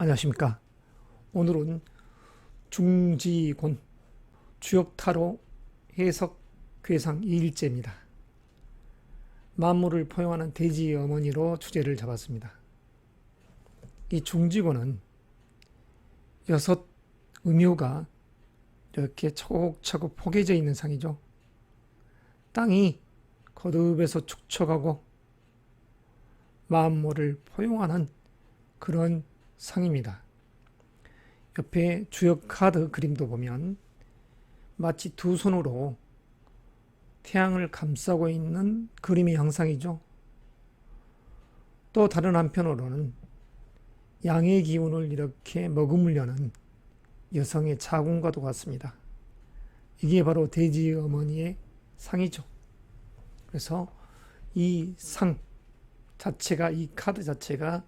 안녕하십니까. 오늘은 중지곤 주역타로 해석 괴상 2일째입니다. 만물을 포용하는 대지 어머니로 주제를 잡았습니다. 이 중지곤은 여섯 음요가 이렇게 차곡차곡 포개져 있는 상이죠. 땅이 거듭에서 축척하고 만물을 포용하는 그런 상입니다. 옆에 주역 카드 그림도 보면 마치 두 손으로 태양을 감싸고 있는 그림의 형상이죠. 또 다른 한편으로는 양의 기운을 이렇게 머금으려는 여성의 자궁과도 같습니다. 이게 바로 대지 어머니의 상이죠. 그래서 이 상 자체가 이 카드 자체가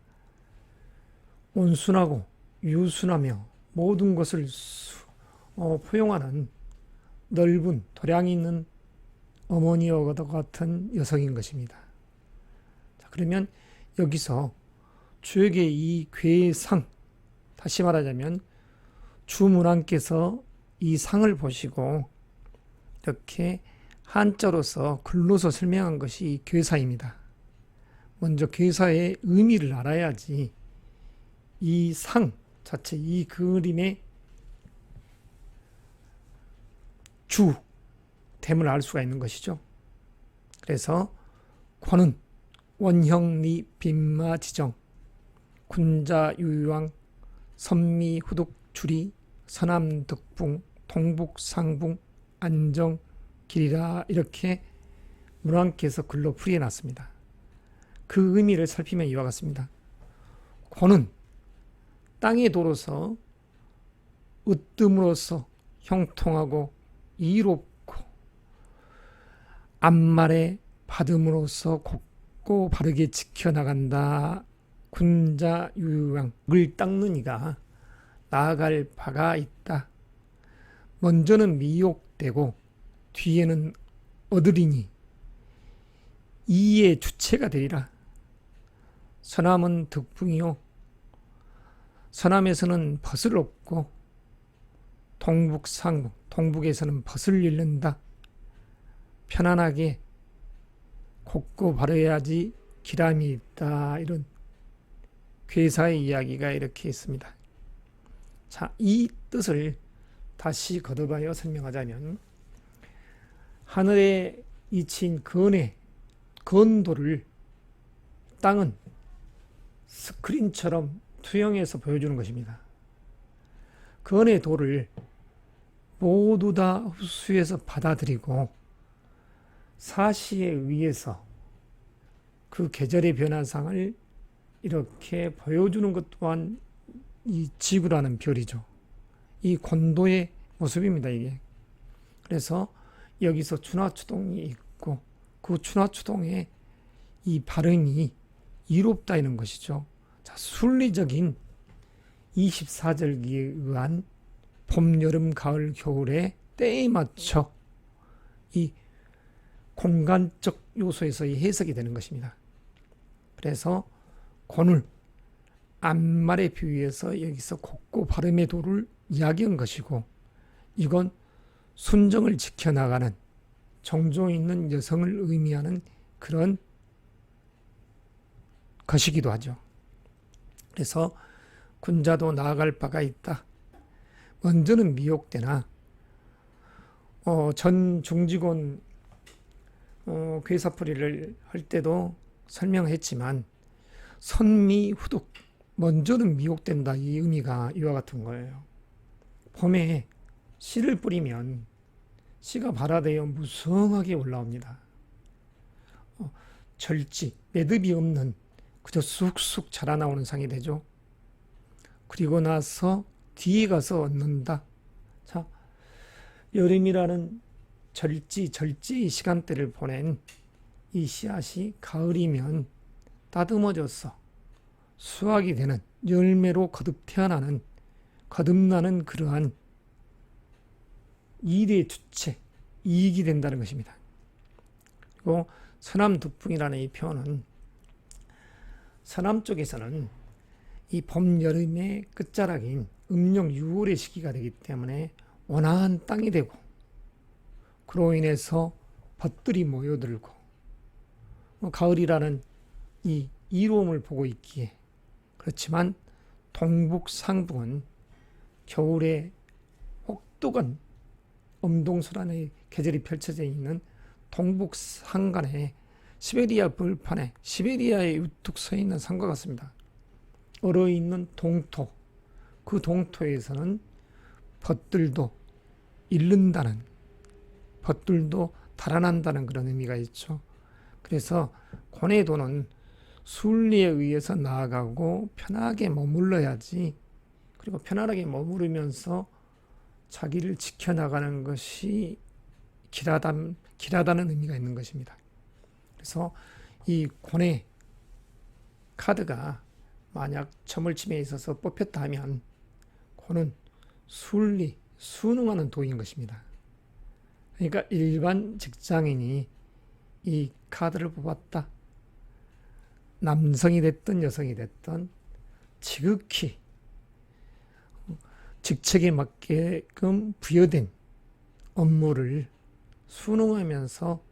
온순하고 유순하며 모든 것을 수, 어, 포용하는 넓은 도량이 있는 어머니와 같은 여성인 것입니다. 자, 그러면 여기서 주역의 이 괴상 다시 말하자면 주문왕께서 이 상을 보시고 이렇게 한자로서 글로서 설명한 것이 이 괴사입니다. 먼저 괴사의 의미를 알아야지 이 상 자체, 이 그림의 주, 됨을 알 수가 있는 것이죠. 그래서 권은 원형리 빈마 지정 군자 유유왕 선미 후독 주리 서남 덕붕 동북 상붕 안정 길이라 이렇게 문왕께서 글로 풀이해 놨습니다. 그 의미를 살피면 이와 같습니다. 권은 땅의 도로서 으뜸으로서 형통하고 이롭고 앞말에 받음으로써 곱고 바르게 지켜나간다. 군자 유양을 닦는 이가 나아갈 바가 있다. 먼저는 미혹되고 뒤에는 얻으리니 이의 주체가 되리라. 서남은 득풍이요. 서남에서는 벗을 얻고 동북 상북 동북에서는 벗을 잃는다. 편안하게 곱고 바르야지 기람이 있다. 이런 괴사의 이야기가 이렇게 있습니다. 자, 이 뜻을 다시 거듭하여 설명하자면 하늘에 이친 건의 건도를 땅은 스크린처럼 투영해서 보여주는 것입니다. 건의 도를 모두 다 흡수해서 받아들이고 사시에 의해서 그 계절의 변화상을 이렇게 보여주는 것 또한 이 지구라는 별이죠. 이 곤도의 모습입니다, 이게. 그래서 여기서 추나추동이 있고 그 추나추동의 이 발음이 이롭다 이는 것이죠. 자, 순리적인 24절기에 의한 봄, 여름, 가을, 겨울의 때에 맞춰 이 공간적 요소에서의 해석이 되는 것입니다. 그래서 권을 앞말에 비유해서 여기서 곱고 발음의 도를 이야기한 것이고 이건 순정을 지켜나가는 정조 있는 여성을 의미하는 그런 것이기도 하죠. 그래서 군자도 나아갈 바가 있다. 먼저는 미혹되나 어, 전 중직원 어, 괴사풀이를 할 때도 설명했지만 선미 후독 먼저는 미혹된다 이 의미가 이와 같은 거예요. 봄에 씨를 뿌리면 씨가 발화되어 무성하게 올라옵니다. 어, 절지 매듭이 없는 그저 쑥쑥 자라나오는 상이 되죠. 그리고 나서 뒤에 가서 얻는다. 자, 여름이라는 절지, 절지의 시간대를 보낸 이 씨앗이 가을이면 따듬어져서 수확이 되는 열매로 거듭 태어나는 거듭나는 그러한 일의 주체, 이익이 된다는 것입니다. 그리고 서남 두풍이라는 이 표현은 서남 쪽에서는 이 봄 여름의 끝자락인 음력 6월의 시기가 되기 때문에 온화한 땅이 되고 그로 인해서 벗들이 모여들고 뭐 가을이라는 이 이로움을 보고 있기에 그렇지만 동북 상북은 겨울에 혹독한 엄동설안의 계절이 펼쳐져 있는 동북 상간에 시베리아 벌판에 시베리아에 우뚝 서 있는 산과 같습니다. 얼어 있는 동토 그 동토에서는 벗들도 잃는다는 벗들도 달아난다는 그런 의미가 있죠. 그래서 고뇌도는 순리에 의해서 나아가고 편하게 머물러야지 그리고 편안하게 머무르면서 자기를 지켜나가는 것이 길하다, 길하다는 의미가 있는 것입니다. 그래서 이 고뇌 카드가 만약 점을침에 있어서 뽑혔다 하면 고는 순리, 순응하는 도인 것입니다. 그러니까 일반 직장인이 이 카드를 뽑았다. 남성이 됐든 여성이 됐든 지극히 직책에 맞게끔 부여된 업무를 순응하면서 다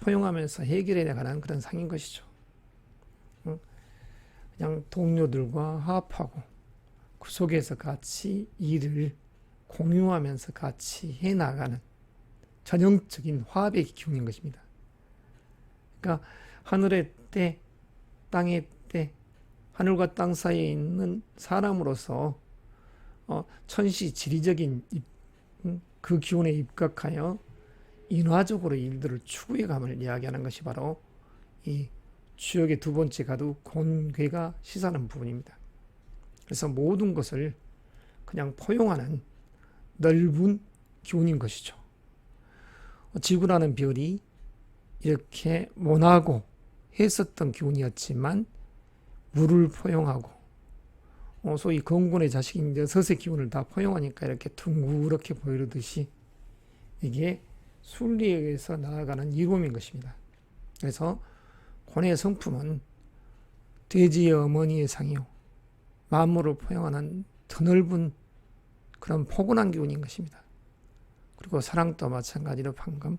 포용하면서 해결해 나가는 그런 상인 것이죠. 그냥 동료들과 화합하고 그 속에서 같이 일을 공유하면서 같이 해 나가는 전형적인 화합의 기운인 것입니다. 그러니까 하늘의 때, 땅의 때, 하늘과 땅 사이에 있는 사람으로서 어, 천시 지리적인 그 기운에 입각하여 인화적으로 일들을 추구해 감을 이야기하는 것이 바로 이 주역의 두 번째 가도 곤괴가 시사하는 부분입니다. 그래서 모든 것을 그냥 포용하는 넓은 기운인 것이죠. 지구라는 별이 이렇게 모나고 했었던 기운이었지만 물을 포용하고 어, 소위 건곤의 자식인 여섯의 기운을 다 포용하니까 이렇게 둥그렇게 보이듯이 이게 순리에 의해서 나아가는 이로움인 것입니다. 그래서 고뇌의 성품은 돼지의 어머니의 상이요 만물을 포용하는 드넓은 그런 포근한 기운인 것입니다. 그리고 사랑도 마찬가지로 방금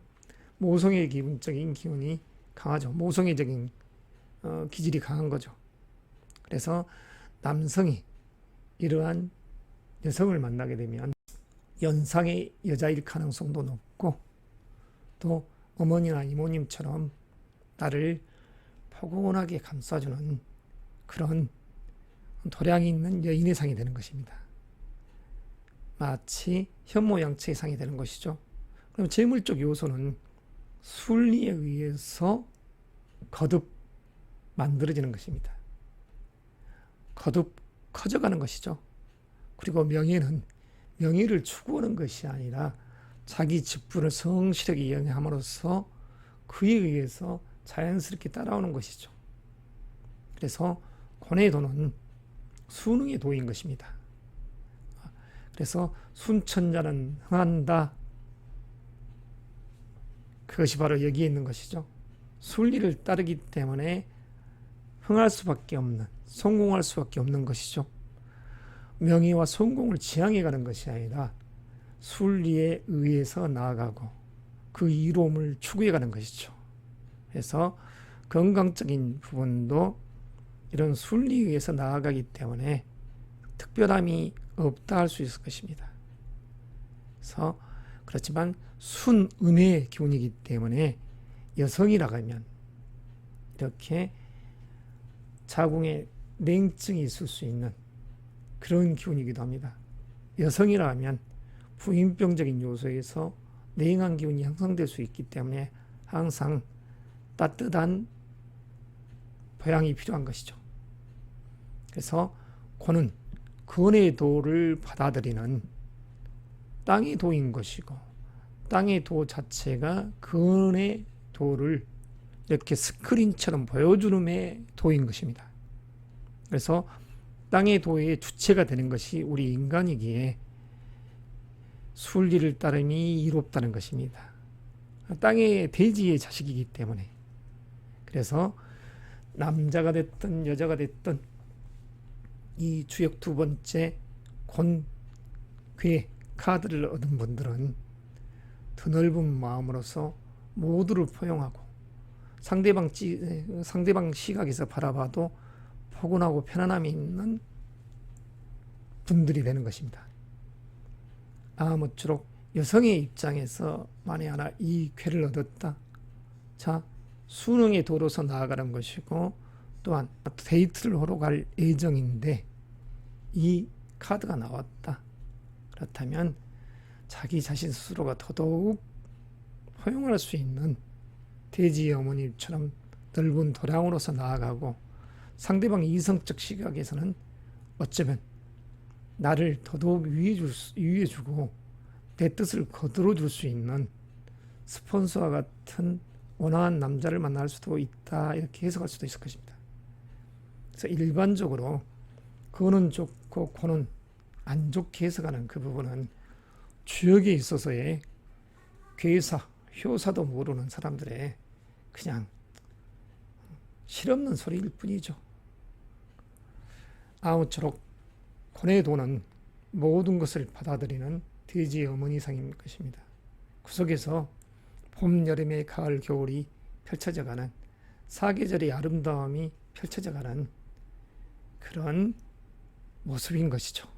모성의 기운적인 기운이 강하죠. 모성애적인 어, 기질이 강한 거죠. 그래서 남성이 이러한 여성을 만나게 되면 연상의 여자일 가능성도 높고 또 어머니나 이모님처럼 나를 포근하게 감싸주는 그런 도량이 있는 여인의 상이 되는 것입니다. 마치 현모양처의 상이 되는 것이죠. 그럼 재물적 요소는 순리에 의해서 거듭 만들어지는 것입니다. 거듭 커져가는 것이죠. 그리고 명예는 명예를 추구하는 것이 아니라 자기 직분을 성실하게 이행함으로써 그에 의해서 자연스럽게 따라오는 것이죠. 그래서 고뇌의 도는 순응의 도인 것입니다. 그래서 순천자는 흥한다. 그것이 바로 여기에 있는 것이죠. 순리를 따르기 때문에 흥할 수밖에 없는, 성공할 수밖에 없는 것이죠. 명예와 성공을 지향해 가는 것이 아니라 순리에 의해서 나아가고 그 이로움을 추구해 가는 것이죠. 그래서 건강적인 부분도 이런 순리에 의해서 나아가기 때문에 특별함이 없다 할 수 있을 것입니다. 그래서 그렇지만 순은혜의 기운이기 때문에 여성이라고 하면 이렇게 자궁에 냉증이 있을 수 있는 그런 기운이기도 합니다. 여성이라 하면 부인병적인 요소에서 냉한 기운이 형성될 수 있기 때문에 항상 따뜻한 보양이 필요한 것이죠. 그래서 고는 근의 도를 받아들이는 땅의 도인 것이고 땅의 도 자체가 근의 도를 이렇게 스크린처럼 보여주는 도인 것입니다. 그래서 땅의 도의 주체가 되는 것이 우리 인간이기에 순리를 따름이 이롭다는 것입니다. 땅의 대지의 자식이기 때문에 그래서 남자가 됐든 여자가 됐든 이 주역 두 번째 곤괴 카드를 얻은 분들은 드넓은 마음으로서 모두를 포용하고 상대방 찌, 상대방 시각에서 바라봐도 포근하고 편안함이 있는 분들이 되는 것입니다. 아무쪼록 여성의 입장에서 만에 하나 이 쾌를 얻었다. 자, 수능의 도로서 나아가는 것이고 또한 데이트를 하러 갈 예정인데 이 카드가 나왔다. 그렇다면 자기 자신 스스로가 더더욱 허용할 수 있는 돼지 어머니처럼 넓은 도량으로서 나아가고 상대방 이성적 시각에서는 어쩌면 나를 더더욱 위해 주고 내 뜻을 거들어 줄 수 있는 스폰서와 같은 원활한 남자를 만날 수도 있다 이렇게 해석할 수도 있을 것입니다. 그래서 일반적으로 그는 좋고 고는 안 좋게 해석하는 그 부분은 주역에 있어서의 괴사, 효사도 모르는 사람들의 그냥 실없는 소리일 뿐이죠. 아무쪼록 고뇌 도는 모든 것을 받아들이는 돼지의 어머니상인 것입니다. 구석에서 봄, 여름의 가을, 겨울이 펼쳐져가는 사계절의 아름다움이 펼쳐져가는 그런 모습인 것이죠.